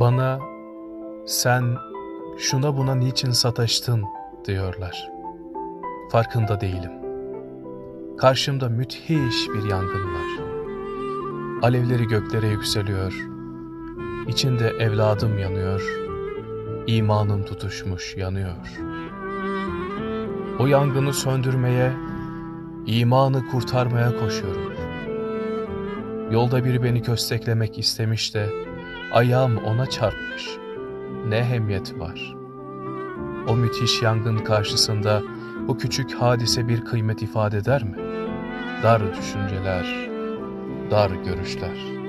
Bana sen şuna buna niçin sataştın diyorlar. Farkında değilim. Karşımda müthiş bir yangın var. Alevleri göklere yükseliyor. İçinde evladım yanıyor. İmanım tutuşmuş yanıyor. O yangını söndürmeye, imanı kurtarmaya koşuyorum. Yolda biri beni kösteklemek istemiş de ayağım ona çarpmış. Ne ehemmiyeti var. O müthiş yangın karşısında bu küçük hadise bir kıymet ifade eder mi? Dar düşünceler, dar görüşler.